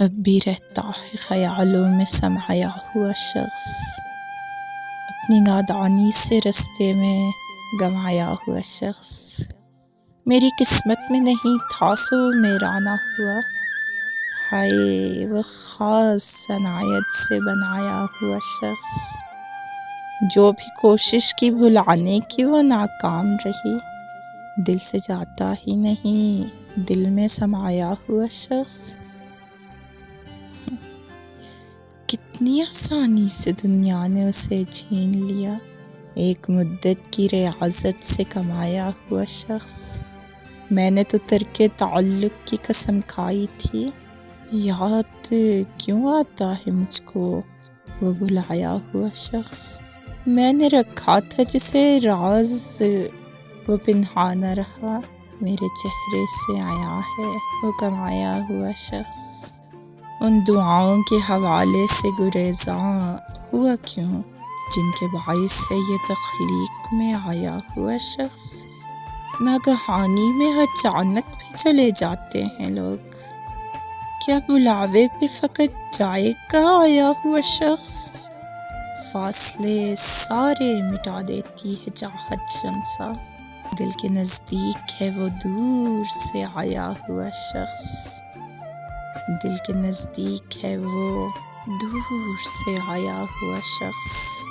اب بھی رہتا ہے خیالوں میں سمایا ہوا شخص. اپنی نادانی سے رستے میں گنوایا ہوا شخص. میری قسمت میں نہیں تھا سو میرا نہ ہوا. ہائے، وہ خاص عنایت سے بنایا ہوا شخص. جو بھی کوشش کی بھلانے کی، وہ ناکام رہی. دل سے جاتا ہی نہیں، دل میں سمایا ہوا شخص. کتنی آسانی سے دنیا نے اسے چھین لیا۔ ایک مدت کی ریاضت سے کمایا ہوا شخص۔ میں نے تو ترک تعلق کی قسم کھائی تھی۔ یاد کیوں آتا ہے مجھ کو؟ وہ بلایا ہوا شخص۔ میں نے رکھا تھا جسے راز۔ وہ پنہا نہ رہا۔ میرے چہرے سے آیا ہے۔ وہ کمایا ہوا شخص۔ ان دعاؤں کے حوالے سے گریزاں، ہوا کیوں؟ جن کے باعث سے یہ تخلیق میں آیا ہوا شخص۔ ناگہانی میں اچانک بھی چلے جاتے ہیں لوگ۔ کیا بلاوے پہ فقط جائے گا آیا ہوا شخص؟ فاصلے سارے مٹا دیتی ہے چاہت شمسا دل کے نزدیک ہے وہ دور سے آیا ہوا شخص۔ دل کے نزدیک ہے وہ دور سے آیا ہوا شخص۔